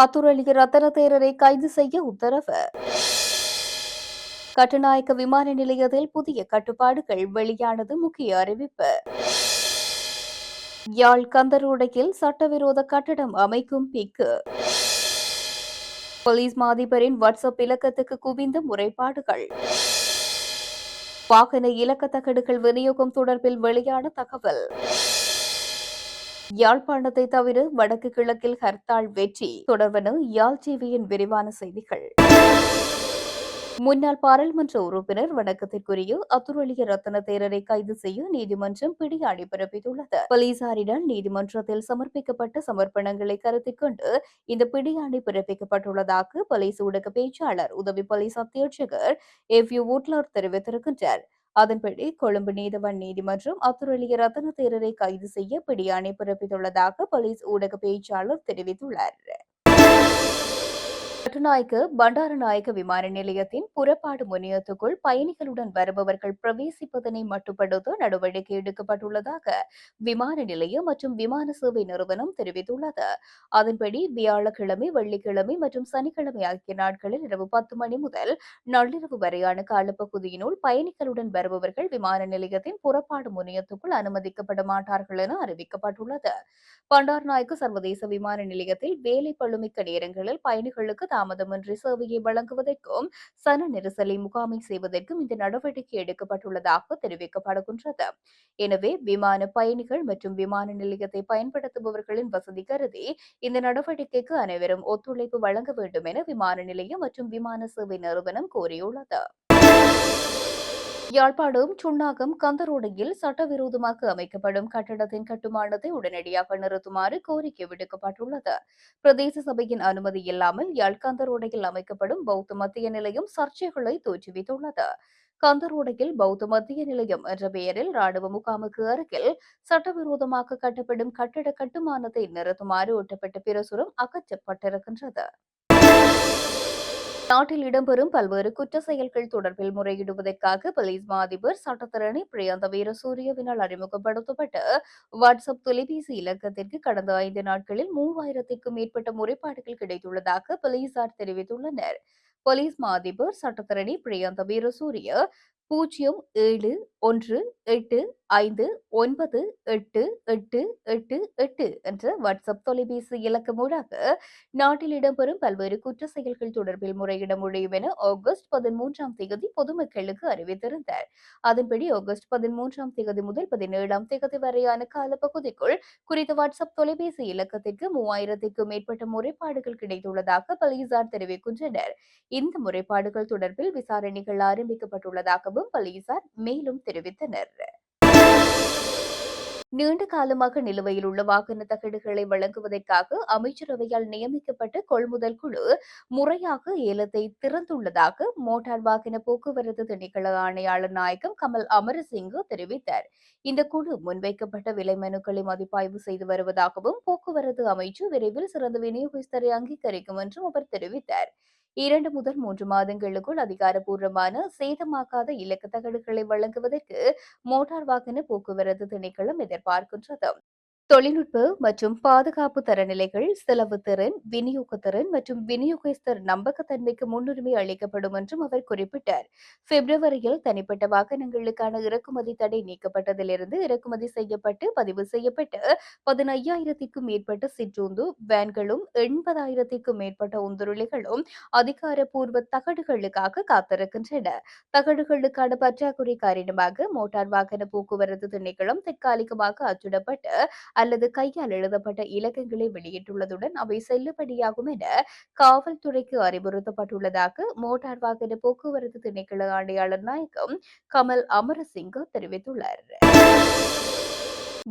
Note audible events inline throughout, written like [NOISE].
அத்துரலிய ரத்தன தேரரை கைது செய்ய உத்தரவு. கட்டுநாயக்க விமான நிலையத்தில் புதிய கட்டுப்பாடுகள் வெளியானது முக்கிய அறிவிப்பு. யாழ் கந்தரோடையில் சட்டவிரோத கட்டடம் அமைக்கும் பிக்கு. போலீஸ் மாதிபரின் வாட்ஸ்அப் இலக்கத்துக்கு குவிந்த முறைப்பாடுகள். வாகன இலக்க தகடுகள் விநியோகம் தொடர்பில் வெளியான தகவல். யாழ்ப்பாணத்தை தவிர வடக்கு கிழக்கில் ஹர்த்தால் வெற்றி தொடர்வன யாழ் டிவியின் விரிவான செய்திகள். முன்னாள் பாராளுமன்ற உறுப்பினர் வணக்கத்திற்குரிய அத்துரலிய ரத்ன தேரரை கைது செய்ய நீதிமன்றம் பிடியாணை பிறப்பித்துள்ளது போலீசாரிடம் நீதிமன்றத்தில் சமர்ப்பிக்கப்பட்ட சமர்ப்பணங்களை கருத்தில் கொண்டு இந்த பிடியாணை பிறப்பிக்கப்பட்டுள்ளதாக போலீஸ் ஊடக பேச்சாளர் உதவி போலீஸ் அத்தியட்சகர் எஃப் யூ உட்லர் தெரிவித்திருக்கின்றார். அதன்படி கொழும்பு நீதவான் நீதிமன்றம் அத்துரலிய ரத்ன தேரரை கைது செய்ய பிடியாணை பிறப்பித்துள்ளதாக போலீஸ் ஊடக பேச்சாளர் தெரிவித்துள்ளார். கட்டுநாயக்க பண்டாரநாயக்க விமான நிலையத்தின் புறப்பாடு முனையத்துக்குள் பயணிகளுடன் வருபவர்கள் பிரவேசிப்பதனை மட்டுப்படுத்த நடவடிக்கை எடுக்கப்பட்டுள்ளதாக விமான நிலையம் மற்றும் விமான சேவை நிறுவனம் தெரிவித்துள்ளது. அதன்படி வியாழக்கிழமை வெள்ளிக்கிழமை மற்றும் சனிக்கிழமை ஆகிய நாட்களில் இரவு பத்து மணி முதல் நள்ளிரவு வரையான காலப்பகுதியினுள் பயணிகளுடன் வருபவர்கள் விமான நிலையத்தின் புறப்பாடு முனையத்துக்குள் அனுமதிக்கப்பட மாட்டார்கள் என அறிவிக்கப்பட்டுள்ளது. பண்டார்நாயக்கு சர்வதேச விமான நிலையத்தில் வேலை பழுமிக்க நேரங்களில் பயணிகளுக்கு தாமதமின்றி சேவையை வழங்குவதற்கும் சன நெரிசலை முகாமை செய்வதற்கும் இந்த நடவடிக்கை எடுக்கப்பட்டுள்ளதாக தெரிவிக்கப்படுகின்றது. எனவே விமான பயணிகள் மற்றும் விமான நிலையத்தை பயன்படுத்துபவர்களின் வசதி கருதி இந்த நடவடிக்கைக்கு அனைவரும் ஒத்துழைப்பு வழங்க வேண்டும் என விமான நிலையம் மற்றும் விமான சேவை நிறுவனம் கோரியுள்ளது யாழ்ப்பாணம் சுண்ணாகம் கந்தரோடையில் சட்டவிரோதமாக அமைக்கப்படும் கட்டடத்தின் கட்டுமானத்தை உடனடியாக நிறுத்துமாறு கோரிக்கை விடுக்கப்பட்டுள்ளது. பிரதேச சபையின் அனுமதி இல்லாமல் யாழ் கந்தரோடையில் அமைக்கப்படும் பௌத்த மத்திய நிலையம் சர்ச்சைகளை தோற்றுவித்துள்ளது. கந்தரோடையில் பௌத்த மத்திய நிலையம் என்ற பெயரில் ராணுவ முகாமுக்கு அருகில் சட்டவிரோதமாக கட்டப்படும் கட்டட கட்டுமானத்தை நிறுத்துமாறு ஒட்டப்பட்ட பிரசுரம் அகற்றப்பட்டிருக்கின்றது. நாட்டில் இடம்பெறும் பல்வேறு குற்ற செயல்கள் தொடர்பில் முறையிடுவதற்காக போலீஸ் மா அதிபர் சட்டத்தரணி பிரியந்த வீரசூரியவினால் அறிமுகப்படுத்தப்பட்ட வாட்ஸ்அப் தொலைபேசி இலக்கத்திற்கு கடந்த ஐந்து நாட்களில் மூவாயிரத்திற்கும் மேற்பட்ட முறைப்பாடுகள் கிடைத்துள்ளதாக போலீசார் தெரிவித்துள்ளனர். போலீஸ் மா அதிபர் சட்டத்தரணி பிரியந்த வீரசூரிய பூஜ்ஜியம் ஏழு ஒன்று எட்டு ஐந்து ஒன்பது எட்டு எட்டு எட்டு எட்டு என்ற வாட்ஸ்அப் தொலைபேசி இலக்கம் ஊடாக நாட்டில் இடம்பெறும் பல்வேறு குற்ற செயல்கள் தொடர்பில் முறையிட முடியும் என ஆகஸ்ட் பதிமூன்றாம் தேதி பொதுமக்களுக்கு அறிவித்திருந்தார். அதன்படி ஆகஸ்ட் பதிமூன்றாம் தேதி முதல் பதினேழாம் தேதி வரையான காலப்பகுதிக்குள் குறித்த வாட்ஸ்அப் தொலைபேசி இலக்கத்திற்கு மூவாயிரத்திற்கும் மேற்பட்ட முறைப்பாடுகள் கிடைத்துள்ளதாக போலீசார் தெரிவிக்கின்றனர். இந்த முறைப்பாடுகள் தொடர்பில் விசாரணைகள் ஆரம்பிக்கப்பட்டுள்ளதாகவும் போலீசார் மேலும் தெரிவித்தனர். நீண்ட காலமாக நிலுவையில் உள்ள வாகன தகடுகளை வழங்குவதற்காக அமைச்சரவையால் நியமிக்கப்பட்ட கொள்முதல் குழு முறையாக ஏலத்தை திறந்துள்ளதாக மோட்டார் வாகன போக்குவரத்து திணைக்கள ஆணையாளர் நாயகம் கமல் அமரசிங்கு தெரிவித்தார். இந்த குழு முன்வைக்கப்பட்ட விலை மனுக்களை மதிப்பாய்வு செய்து வருவதாகவும் போக்குவரத்து அமைச்சு விரைவில் சிறந்த விநியோகஸ்தரை அங்கீகரிக்கும் என்றும் அவர் தெரிவித்தார். இரண்டு முதல் மூன்று மாதங்களுக்குள் அதிகாரப்பூர்வமான சேதமாக்காத இலக்கு தகடுகளை வழங்குவதற்கு மோட்டார் வாகன போக்குவரத்து திணைக்களம் எதிர்பார்க்கின்றது. தொழில்நுட்ப மற்றும் பாதுகாப்பு தரநிலைகள் செலவு திறன் விநியோக திறன் மற்றும் விநியோகஸ்தர் நம்பகத்தன்மைக்கு முன்னுரிமை அளிக்கப்படும் என்றும் அவர் குறிப்பிட்டார். பிப்ரவரியில் தனிப்பட்ட வாகனங்களுக்கான இறக்குமதி தடை நீக்கப்பட்டதிலிருந்து இறக்குமதி செய்யப்பட்டு பதிவு செய்யப்பட்ட பதினையாயிரத்திற்கும் மேற்பட்ட சிற்றுந்து வேன்களும் எண்பதாயிரத்திற்கும் மேற்பட்ட உந்துருளிகளும் அதிகாரப்பூர்வ தகடுகளுக்காக காத்திருக்கின்றன. தகடுகளுக்கான பற்றாக்குறை காரணமாக மோட்டார் வாகன போக்குவரத்து திணைக்களம் தற்காலிகமாக அச்சிடப்பட்டு அல்லது கையால் எழுதப்பட்ட இலக்கங்களை வெளியிட்டுள்ளதுடன் அவை செல்லுபடியாகும் என காவல்துறைக்கு அறிவுறுத்தப்பட்டுள்ளதாக மோட்டார் வாகன போக்குவரத்து திணைக்கள ஆணையாளர் நாயகம் கமல் அமரசிங்க தெரிவித்துள்ளார்.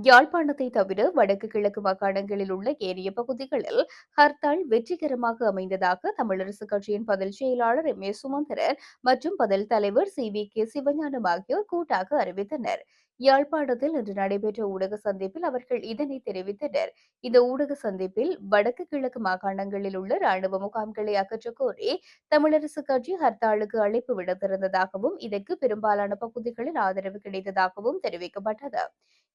யாழ்ப்பாணத்தை தவிர வடக்கு கிழக்கு மாகாணங்களில் உள்ள ஏனைய பகுதிகளில் ஹர்த்தால் வெற்றிகரமாக அமைந்ததாக தமிழரசு கட்சியின் பதில் செயலாளர் எம் ஏ சுமந்திரன் மற்றும் பதில் தலைவர் சி வி கே சிவஞானம் ஆகியோர் கூட்டாக அறிவித்தனர். யாழ்ப்பாணத்தில் இன்று நடைபெற்ற ஊடக சந்திப்பில் அவர்கள் இதனை தெரிவித்தனர். இந்த ஊடக சந்திப்பில் வடக்கு கிழக்கு மாகாணங்களில் உள்ள ராணுவ முகாம்களை அகற்றக் கோரி தமிழரசு கட்சி ஹர்த்தாலுக்கு அழைப்பு விடுத்திருந்ததாகவும் இதற்கு பெரும்பாலான பகுதிகளில் ஆதரவு கிடைத்ததாகவும் தெரிவிக்கப்பட்டது.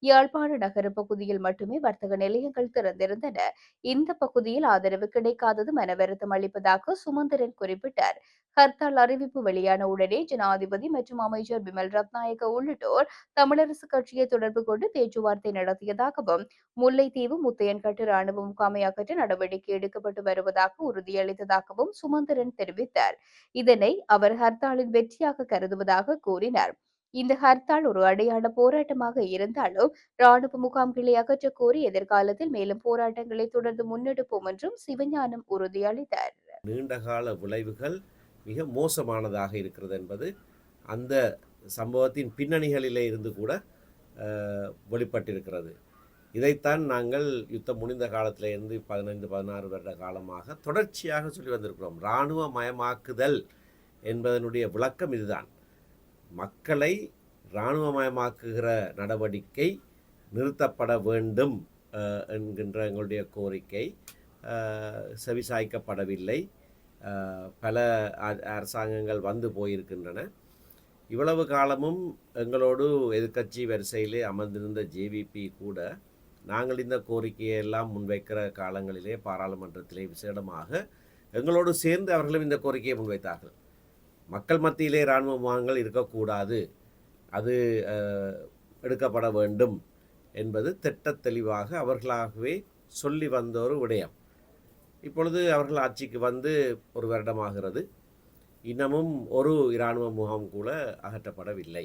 யாழ்ப்பாண நகர பகுதியில் மட்டுமே வர்த்தக நிலையங்கள் திறந்திருந்தன. இந்த பகுதியில் ஆதரவு கிடைக்காதது மனவருத்தம் அளிப்பதாக சுமந்திரன் குறிப்பிட்டார். ஹர்த்தால் அறிவிப்பு வெளியான உடனே ஜனாதிபதி மற்றும் அமைச்சர் பிமல் ரத்நாயக்க உள்ளிட்டோர் தமிழரசு கட்சியை தொடர்பு கொண்டு பேச்சுவார்த்தை நடத்தியதாகவும் முல்லைத்தீவு முத்தையன்கட்டு ராணுவ முகாமை அகற்ற நடவடிக்கை எடுக்கப்பட்டு வருவதாக உறுதியளித்ததாகவும் சுமந்திரன் தெரிவித்தார். இதனை அவர் ஹர்த்தாலின் வெற்றியாக கருதுவதாக கூறினார். இந்த ஹர்த்தால் ஒரு அடையாள போராட்டமாக இருந்தாலும் ராணுவ முகாம்களை அகற்றக் கோரி எதிர்காலத்தில் மேலும் போராட்டங்களை தொடர்ந்து முன்னெடுப்போம் என்றும் சிவஞானம் உறுதியளித்தார். நீண்டகால விளைவுகள் மிக மோசமானதாக இருக்கிறது என்பது அந்த சம்பவத்தின் பின்னணிகளிலே இருந்து கூட வெளிப்பட்டிருக்கிறது. இதைத்தான் நாங்கள் யுத்தம் முடிந்த காலத்தில் இருந்து பதினைந்து பதினாறு வருட காலமாக தொடர்ச்சியாக சொல்லி வந்திருக்கிறோம். இராணுவ மயமாக்குதல் என்பதனுடைய விளக்கம் இதுதான். மக்களை இராணுவமயமாக்குகிற நடவடிக்கை நிறுத்தப்பட வேண்டும் என்கின்ற எங்களுடைய கோரிக்கை. செவிசாய்க்கப்படவில்லை. பல அ- அரசாங்கங்கள் வந்து போயிருக்கின்றன. இவ்வளவு காலமும் எங்களோடு எதிர்க்கட்சி வரிசையிலே அமர்ந்திருந்த ஜேவிபி கூட நாங்கள் இந்த கோரிக்கையை எல்லாம் முன்வைக்கிற காலங்களிலே பாராளுமன்றத்திலே விசேடமாக எங்களோடு சேர்ந்து அவர்களும் இந்த கோரிக்கையை முன்வைத்தார்கள். மக்கள் மத்தியிலே இராணுவ முகாம்கள் இருக்கக்கூடாது. அது எடுக்கப்பட வேண்டும் என்பது திட்ட தெளிவாக அவர்களாகவே சொல்லி வந்த ஒரு விடயம். இப்பொழுது அவர்கள் ஆட்சிக்கு வந்து ஒரு வருடமாகிறது. இன்னமும் ஒரு இராணுவ முகாம் கூட அகற்றப்படவில்லை.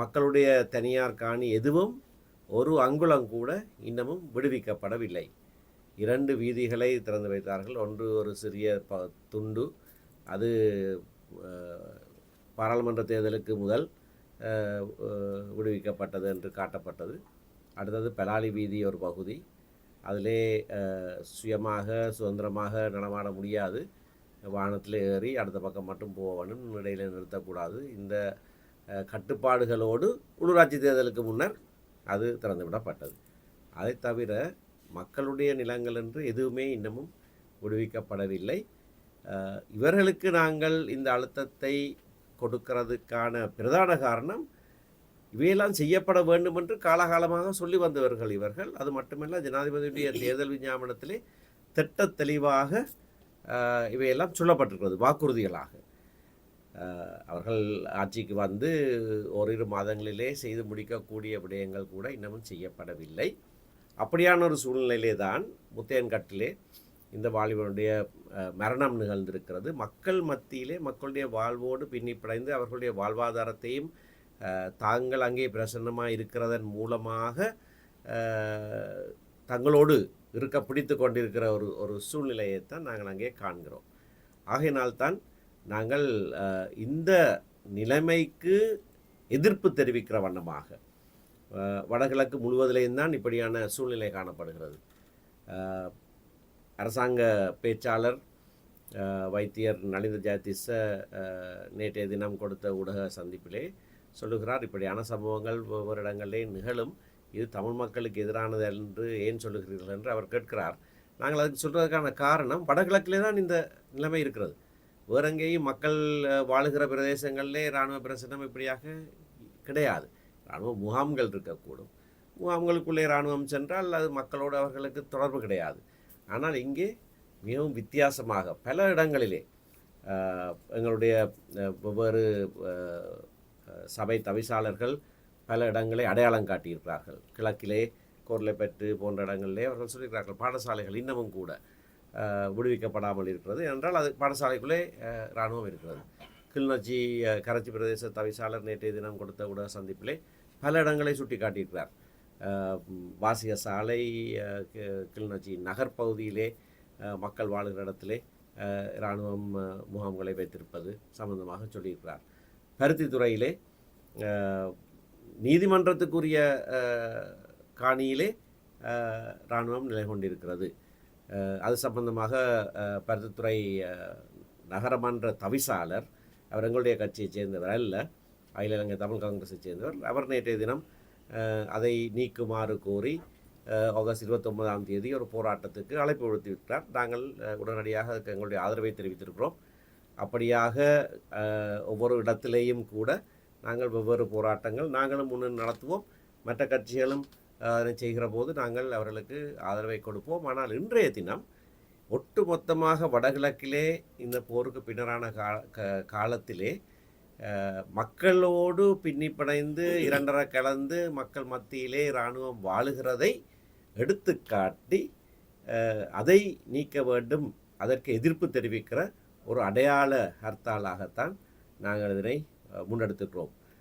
மக்களுடைய தனியார் காணி எதுவும் ஒரு அங்குலம் கூட இன்னமும் விடுவிக்கப்படவில்லை. இரண்டு வீதிகளை திறந்து வைத்தார்கள். ஒன்று ஒரு சிறிய ப துண்டு. அது பாராளுமன்ற தேர்தலுக்கு முதல் விடுவிக்கப்பட்டது என்று காட்டப்பட்டது. அடுத்தது பெலாலி வீதி ஒரு பகுதி. அதிலே சுயமாக சுதந்திரமாக நடமாட முடியாது. வாகனத்தில் ஏறி அடுத்த பக்கம் மட்டும் போகணும் இடையில் நிறுத்தக்கூடாது. இந்த கட்டுப்பாடுகளோடு உள்ளூராட்சி தேர்தலுக்கு முன்னர் அது திறந்துவிடப்பட்டது. அதை தவிர மக்களுடைய நிலங்கள் என்று எதுவுமே இன்னமும் விடுவிக்கப்படவில்லை. இவர்களுக்கு நாங்கள் இந்த அழுத்தத்தை கொடுக்கிறதுக்கான பிரதான காரணம் இவையெல்லாம் செய்யப்பட வேண்டும் என்று காலகாலமாக சொல்லி வந்தவர்கள் இவர்கள். அது மட்டுமல்ல ஜனாதிபதியுடைய [COUGHS] தேர்தல் விஞ்ஞாபனத்திலே திட்டத் தெளிவாக இவையெல்லாம் சொல்லப்பட்டிருக்கிறது வாக்குறுதிகளாக. அவர்கள் ஆட்சிக்கு வந்து ஓரிரு மாதங்களிலே செய்து முடிக்கக்கூடிய விடயங்கள் கூட இன்னமும் செய்யப்படவில்லை. அப்படியான ஒரு சூழ்நிலையிலே தான் முத்தையன்கட்டிலே இந்த வாலிபனுடைய மரணம் நிகழ்ந்திருக்கிறது. மக்கள் மத்தியிலே மக்களுடைய வாழ்வோடு பின்னிப்படைந்து அவர்களுடைய வாழ்வாதாரத்தையும் தாங்கள் அங்கே பிரசன்னமாக இருக்கிறதன் மூலமாக தங்களோடு இருக்க பிடித்து கொண்டிருக்கிற ஒரு ஒரு சூழ்நிலையைத்தான் நாங்கள் அங்கே காண்கிறோம். ஆகையினால்தான் நாங்கள் இந்த நிலைமைக்கு எதிர்ப்பு தெரிவிக்கிற வண்ணமாக வடகிழக்கு முழுவதிலேயும் தான் இப்படியான சூழ்நிலை காணப்படுகிறது. அரசாங்க பேச்சாளர் வைத்தியர் நலிந்த ஜாதிச நேற்றைய தினம் கொடுத்த ஊடக சந்திப்பிலே சொல்லுகிறார் இப்படியான சம்பவங்கள் ஒவ்வொரு இடங்களிலே நிகழும். இது தமிழ் மக்களுக்கு எதிரானது என்று ஏன் சொல்லுகிறீர்கள் என்று அவர் கேட்கிறார். நாங்கள் அதுக்கு சொல்கிறதுக்கான காரணம் வடகிழக்கிலே தான் இந்த நிலைமை இருக்கிறது. வேறங்கேயும் மக்கள் வாழுகிற பிரதேசங்களிலே இராணுவ பிரசனம் இப்படியாக கிடையாது. இராணுவ முகாம்கள் இருக்கக்கூடும். முகாம்களுக்குள்ளே இராணுவம் சென்றால் அது மக்களோடு அவர்களுக்கு தொடர்பு கிடையாது. ஆனால் இங்கே மிகவும் வித்தியாசமாக பல இடங்களிலே எங்களுடைய வெவ்வேறு சபை தவிசாளர்கள் பல இடங்களை அடையாளம் காட்டியிருக்கிறார்கள். கிழக்கிலே கோர்லைப்பற்று போன்ற இடங்களிலே அவர்கள் சொல்லியிருக்கிறார்கள் பாடசாலைகள் இன்னமும் கூட விடுவிக்கப்படாமல் இருக்கிறது. என்றால் அது பாடசாலைக்குள்ளே இராணுவம் இருக்கிறது. கிளிநொச்சி கரைச்சி பிரதேச தவிசாளர் நேற்றைய தினம் கொடுத்த ஊடக சந்திப்பிலே பல இடங்களை சுட்டி காட்டியிருக்கிறார் வாசிய வாசிக சாலை கிளிநொச்சி நகர்ப்பகுதியிலே மக்கள் வாழுகிற இடத்திலே இராணுவம் முகாம்களை வைத்திருப்பது சம்பந்தமாக சொல்லியிருக்கிறார். பருத்தித்துறையிலே துறையிலே நீதிமன்றத்துக்குரிய காணியிலே இராணுவம் நிலை கொண்டிருக்கிறது. அது சம்பந்தமாக பருத்தித்துறை நகரமன்ற தவிசாளர் அவர் எங்களுடைய கட்சியைச் சேர்ந்தவர் அல்ல. அகில இலங்கை தமிழ் காங்கிரஸை சேர்ந்தவர். அவர் நேற்றைய தினம் அதை நீக்குமாறு கோரி ஆகஸ்ட் இருபத்தொன்பதாம் தேதி ஒரு போராட்டத்துக்கு அழைப்பு விடுத்திருக்கிறார் நாங்கள் உடனடியாக அதுக்கு எங்களுடைய ஆதரவை தெரிவித்திருக்கிறோம். அப்படியாக ஒவ்வொரு இடத்திலேயும் கூட நாங்கள் வெவ்வேறு போராட்டங்கள் நாங்களும் முன்னு நடத்துவோம். மற்ற கட்சிகளும் அதனை செய்கிற போது நாங்கள் அவர்களுக்கு ஆதரவை கொடுப்போம். ஆனால் இன்றைய தினம் ஒட்டுமொத்தமாக வடகிழக்கிலே இந்த போருக்கு பின்னரான கா க- காலத்திலே மக்களோடு பின்னிப்படைந்து இரண்டரை கலந்து மக்கள் மத்தியிலே இராணுவம் வாழுகிறதை எடுத்துக்காட்டி அதை நீக்க வேண்டும். அதற்கு எதிர்ப்பு தெரிவிக்கிற ஒரு அடையாள ஹர்த்தாலாகத்தான் நாங்கள் இதனை முன்னெடுத்துக்கிறோம்